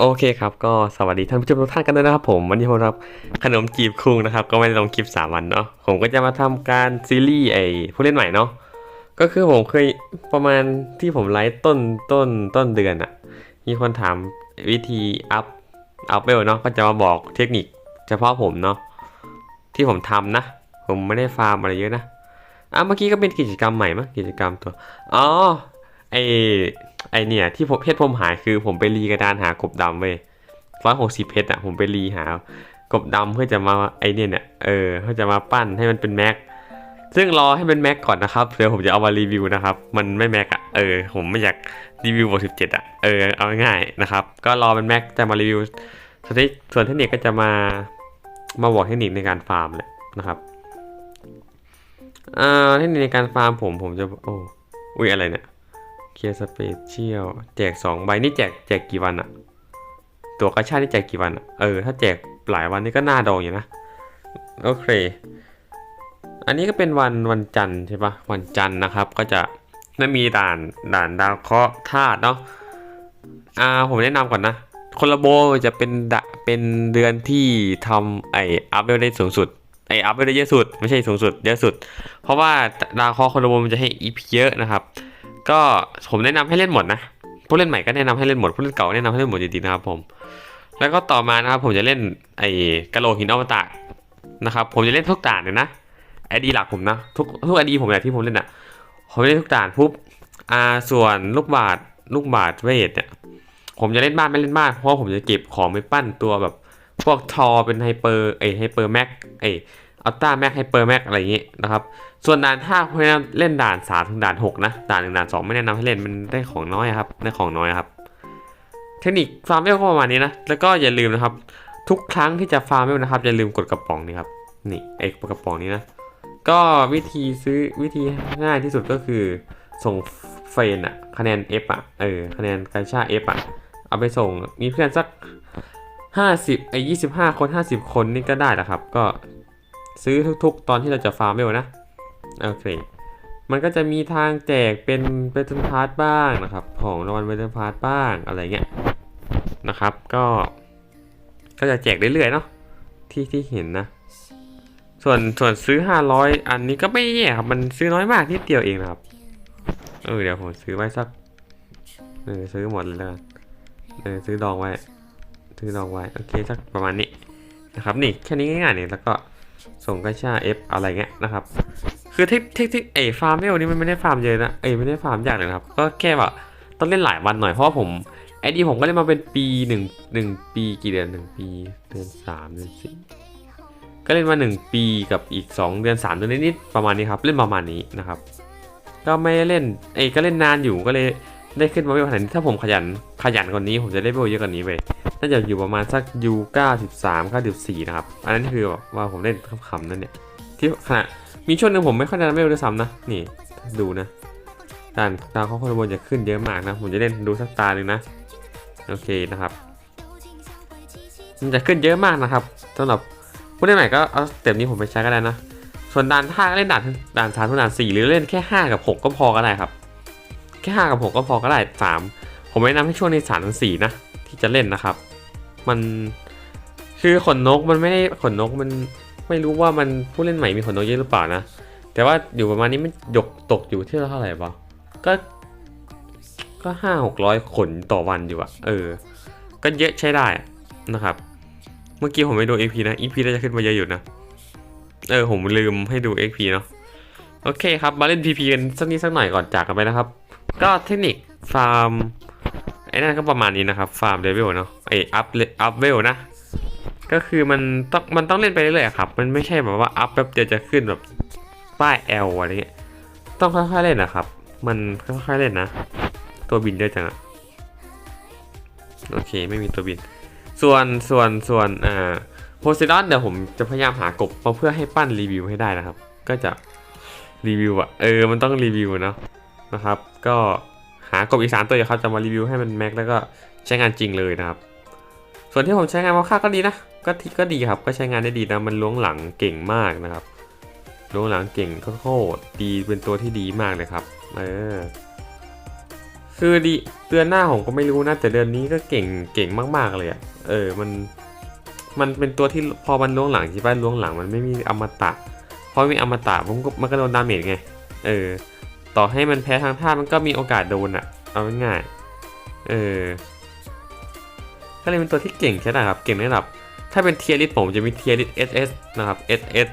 โอเคครับ ก็สวัสดีท่านผู้ชมทุกท่านกันด้วยนะครับผม วันนี้ผมรับขนมจีบคุงนะครับ ก็ไม่ได้ลงคลิป3วันเนาะผมก็จะมาทำการซีรีส์ไอ้ผู้เล่นใหม่เนาะก็คือผมเคยประมาณที่ผมไลฟ์ต้นต้นต้นเดือนอะมีคนถามวิธีอัพอัพเวลเนาะก็จะมาบอกเทคนิค เฉพาะผมเนาะที่ผมทำนะ ผมไม่ได้ฟาร์มอะไรเยอะนะอะเมื่อกี้ก็เป็นกิจกรรมใหม่มั้งกิจกรรมตัวอ๋อ ไอไอเนี่ย ที่เพชรผมหายคือผมไปรีกระดานหากบดำเว้ยร้อยหกสิบเพชรอะผมไปรีหากบดำเพื่อจะมาไอเนี่ยเนี่ยเออเพื่อจะมาปั้นให้มันเป็นแม็กซึ่งรอให้เป็นแม็กก่อนนะครับเดี๋ยวผมจะเอามารีวิวนะครับ มันไม่แม็กอะเออ ผมไม่อยากรีวิวบทสิบเจ็ดอะเออเอาง่ายๆนะครับ ก็รอเป็นแม็กจะมารีวิวส่วนที่ส่วนเทคนิคก็จะมามาบอกเทคนิคในการฟาร์มแหละนะครับอ่าเทคนิคในการฟาร์มผมผมจะโอ้อุ้ยอะไรเนี่ย เคลียร์สเปเชียลแจก2ใบนี่แจกแจกกี่วันอะตัวกระชาตินี่แจกกี่วันอะเออถ้าแจกหลายวันนี่ก็น่าดองอยู่นะโอเค อันนี้ก็เป็นวันวันจันทร์ใช่ปะวันจันทร์นะครับ ก็จะไม่มีด่านด่านดาวเคราะห์ธาตุเนาะอ่าผมแนะนำก่อนนะคนละโบจะเป็นดะเป็นเดือนที่ทำไออัพเวลได้สูงสุดไออัพเวลได้เยอะสุด ไม่ใช่สูงสุดเยอะสุด เพราะว่าดาวเคราะห์คนละโบมันจะให้ EP เยอะนะครับ ก็ผมแนะนำให้เล่นหมดนะผู้เล่นใหม่ก็แนะนำให้เล่นหมดผู้เล่นเก่าแนะนำให้เล่นหมดจริงๆนะครับผม แล้วก็ต่อมานะครับผมจะเล่นไอ้กะโหลกหินอวตารนะครับผมจะเล่นทุกด่านเลยนะไอดีหลักผมนะทุกทุกไอดีผมเนี่ยที่ผมเล่นอะผมเล่นทุกด่านปุ๊บอ่าส่วนลูกบาทลูกบาทเวทเนี่ยผมจะเล่นบ้านไม่เล่นบ้านเพราะว่าผมจะเก็บของไปปั้นตัวแบบพวกทอเป็นไฮเปอร์ไอไฮเปอร์แม็กไอ อัลต้าแม็กไฮเปอร์แม็กอะไรอย่างงี้นะครับ ส่วนด่าน5ผมแนะนำเล่นด่าน3ถึงด่าน6นะ ด่าน1ด่าน 2 ไม่แนะนำให้เล่นมันได้ของน้อยครับได้ของน้อยครับ เทคนิคฟาร์มเวลก็ประมาณนี้นะ แล้วก็อย่าลืมนะครับ ทุกครั้งที่จะฟาร์มเวลนะครับอย่าลืมกดกระป๋องนี่ครับ นี่ไอ้กระป๋องนี้นะ ก็วิธีซื้อวิธีง่ายที่สุดก็คือส่งเฟรนอะคะแนน F อะเออคะแนนกาชา F อะเอาไปส่งมีเพื่อนสัก 50ไอ้25 คน 50 คนนี่ก็ได้นะครับ ก็ ซื้อทุกๆ ตอนที่เราจะฟาร์มเวลนะโอเคมันก็จะมีทางแจกเป็นเบตนพาร์ตบ้างนะครับ ของรางวัลเบตนพาร์ตบ้างอะไรเงี้ยนะครับ ก็ ก็จะแจกเรื่อยๆเนาะที่ที่เห็นนะ ส่วนส่วนซื้อ 500 อันนี้ก็ไม่แย่ครับ มันซื้อน้อยมากนิดเดียวเองนะครับเออเดี๋ยวผมซื้อไว้สักเออซื้อหมดเลยแล้วกันเออซื้อดองไว้ ซื้อดองไว้โอเคสักประมาณนี้นะครับนี่แค่นี้ง่ายๆเนี่ยแล้วก็ ส่งกระชา F อะไรเงี้ยนะครับ คือเทคเทคเทคเอฟาร์มเวลนี่มันไม่ได้ฟาร์มเยอะนะ เอ้ไม่ได้ฟาร์มยากเลยนะครับ ก็แค่แบบต้องเล่นหลายวันหน่อย เพราะผมไอดีผมก็เล่นมาเป็นปีหนึ่งหนึ่งปีกี่เดือนหนึ่งปีเดือนสามเดือนสี่ก็เล่นมาหนึ่งปีกับอีกสองเดือนสามเดือนนิดๆประมาณนี้ครับ เล่นประมาณนี้นะครับ ก็ไม่เล่นเอ้ก็เล่นนานอยู่ก็เลยได้ขึ้นมาเวลขนาดนี้ถ้าผมขยันขยันกว่านี้ผมจะได้เวลเยอะกว่านี้เว้ย น่าจะอยู่ประมาณสักยูเก้าสิบสามเก้าสิบสี่นะครับ อันนั้นคือแบบว่าผมเล่นขำๆนั่นเนี่ย ที่ขณะมีช่วงหนึ่งผมไม่ค่อยได้ไม่โด้วยซ้ำนะ นี่ดูนะด่านดาวเขาคนบนจะขึ้นเยอะมากนะ ผมจะเล่นดูสักตาหนึ่งนะ โอเคนะครับ มันจะขึ้นเยอะมากนะครับสำหรับผู้เล่นใหม่ก็เอาสเต็ปนี้ผมไปใช้ก็ได้นะ ส่วนด่านห้าก็เล่นด่านด่านสามด่านสี่หรือเล่นแค่ห้ากับหกก็พอก็ได้ครับ แค่ห้ากับหกก็พอก็ได้สามผมแนะนำให้ช่วงในสามถึงสี่นะที่จะเล่นนะครับ มันคือขนนกมันไม่ได้ขนนกมันไม่รู้ว่ามันผู้เล่นใหม่มีขนนกเยอะหรือเปล่านะ แต่ว่าอยู่ประมาณนี้มันหยกตกอยู่ที่เท่าไหร่ปะก็ก็ห้าหกร้อยขนต่อวันอยู่อะเออ ก็เยอะใช้ได้นะครับ เมื่อกี้ผมไม่ดู EP นะ EP น่าจะขึ้นมาเยอะอยู่นะ เออ ผมลืมให้ดู XP เนาะโอเคครับ มาเล่น PP กันสักนิดสักหน่อยก่อนจากกันไปนะครับ ก็เทคนิคฟาร์ม อ้นั่นก็ประมาณนี้นะครับฟาร์มเลเวลเนาะไออัพอัพเวลนะ ก็คือมันต้องมันต้องเล่นไปเรื่อยๆครับ มันไม่ใช่แบบว่าอัพแป๊บเดียวจะขึ้นแบบป้าย L อะไรเงี้ยต้องค่อยๆเล่นนะครับ มันค่อยๆเล่นนะ ตัวบินเยอะจังอะโอเคไม่มีตัวบิน ส่วนส่วนส่วนอ่าโพไซดอนเดี๋ยวผมจะพยายามหากบมาเพื่อให้ปั้นรีวิวให้ได้นะครับ ก็จะรีวิวอะเออมันต้องรีวิวเนาะนะครับ ก็ หากบอีกสามตัวเดี๋ยวเขาจะมารีวิวให้มันแม็กแล้วก็ใช้งานจริงเลยนะครับ ส่วนที่ผมใช้งานมาค่าก็ดีนะก็ที่ก็ดีครับก็ใช้งานได้ดีนะมันล้วงหลังเก่งมากนะครับล้วงหลังเก่งโคตรดีเป็นตัวที่ดีมากเลยครับเออคือดีเดือนหน้าผมก็ไม่รู้นะแต่เดือนนี้ก็เก่งเก่งมากๆเลยอะเออมันมันเป็นตัวที่พอมันล้วงหลังใช่ป่ะล้วงหลังมันไม่มีอมตะพอไม่มีอมตะผมก็มันก็โดนดาเมจไงเออ ต่อให้มันแพ้ทางท่ามันก็มีโอกาสโดนอะเอาง่ายเออก็เลยเป็นตัวที่เก่งใช่ไหมครับ เก่งในระดับ ถ้าเป็นเทียริสผมจะมีเทียริส SS นะครับ SS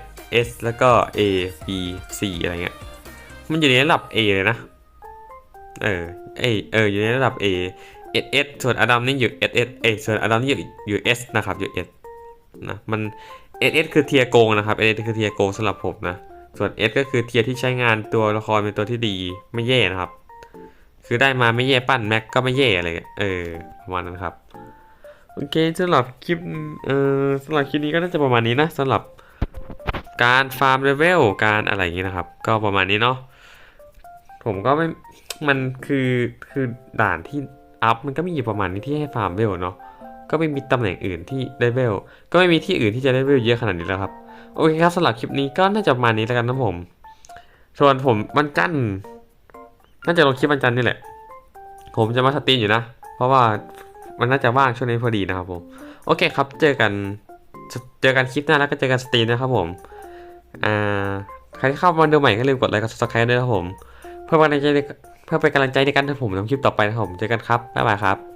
S แล้วก็ A B C อะไรเงี้ย มันอยู่ในระดับ A เลยนะ เออเอเออ อยู่ในระดับ A S S ส่วนอดัมนี่อยู่ S S เอส่วนอดัมนี่อยู่อยู่ S นะครับ อยู่ S นะ มัน S S คือเทียโกงนะครับ S S คือเทียโกงสำหรับผมนะ ส่วน S ก็คือเทียที่ใช้งานตัวละครเป็นตัวที่ดีไม่แย่นะครับ คือได้มาไม่แย่ปั้นแม็กก็ไม่แย่อะไรเงี้ยเออประมาณนั้นครับโอเคสำหรับคลิปเอ่อสำหรับคลิปนี้ก็น่าจะประมาณนี้นะสำหรับการฟาร์มเลเวลการอะไรอย่างนี้นะครับ ก็ประมาณนี้เนาะผมก็ไม่มันคือคือด่านที่อัพมันก็มีอยู่ประมาณนี้ที่ให้ฟาร์มเวลเนาะก็ไม่มีตำแหน่งอื่นที่ได้เวลก็ไม่มีที่อื่นที่จะได้เวลเยอะขนาดนี้แล้วครับ โอเคครับสำหรับคลิปนี้ก็น่าจะประมาณนี้แล้วกันนะผม ส่วนผมวันจันน่าจะลงคลิปวันจันนี่แหละ ผมจะมาสตรีมอยู่นะ เพราะว่ามันน่าจะว่างช่วงนี้พอดีนะครับผม โอเคครับ เจอกัน เจอกันคลิปหน้าแล้วก็เจอกันสตรีมนะครับผม อ่า ใครที่เข้ามาดูใหม่ก็ลืมกดไลค์กด subscribe ด้วยนะครับผม เพื่อเป็นกำลังใจเพื่อเป็นกำลังใจในการทำผมทำคลิปต่อไปนะครับผม เจอกันครับ บ๊ายบายครับ